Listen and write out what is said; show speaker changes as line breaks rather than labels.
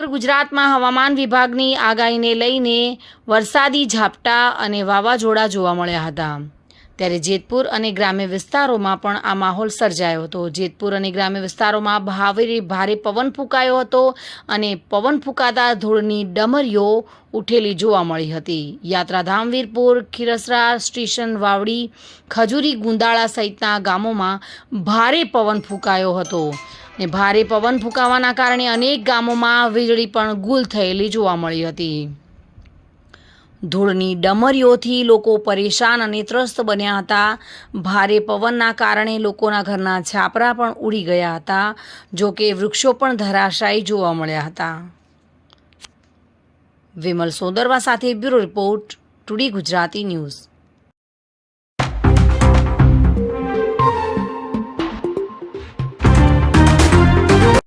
ગુજરાતમાં હવામાન વિભાગની આગાહીને લઈને વરસાદી ઝાપટા અને વાવાઝોડા જોવા મળ્યા હતા. ત્યારે જેતપુર અને ગ્રામ્ય વિસ્તારોમાં પણ આ માહોલ સર્જાયો હતો. જેતપુર અને ગ્રામ્ય વિસ્તારોમાં ભારે ભારે પવન ફૂંકાયો હતો અને પવન ફૂંકાતા ધૂળની ડમરીઓ ઉઠેલી જોવા મળી હતી. યાત્રાધામ વીરપુર, ખીરસરા સ્ટેશન, વાવડી, ખજૂરી, ગુંદાળા સહિતના ગામોમાં ભારે પવન ફૂંકાયો હતો. ને ભારે પવન ફૂંકાવાના કારણે અનેક ગામોમાં વીજળી પણ ગુલ થયેલી જોવા મળી હતી. ધૂળની ડમરીઓથી લોકો પરેશાન અને ત્રસ્ત બન્યા હતા. ભારે પવનના કારણે લોકોના ઘરના છાપરા પણ ઉડી ગયા હતા, જો કે વૃક્ષો પણ ધરાશાયી જોવા મળ્યા હતા. વિમલ સોદરવા સાથે બ્યુરો રિપોર્ટ, ટુડી ગુજરાતી ન્યૂઝ.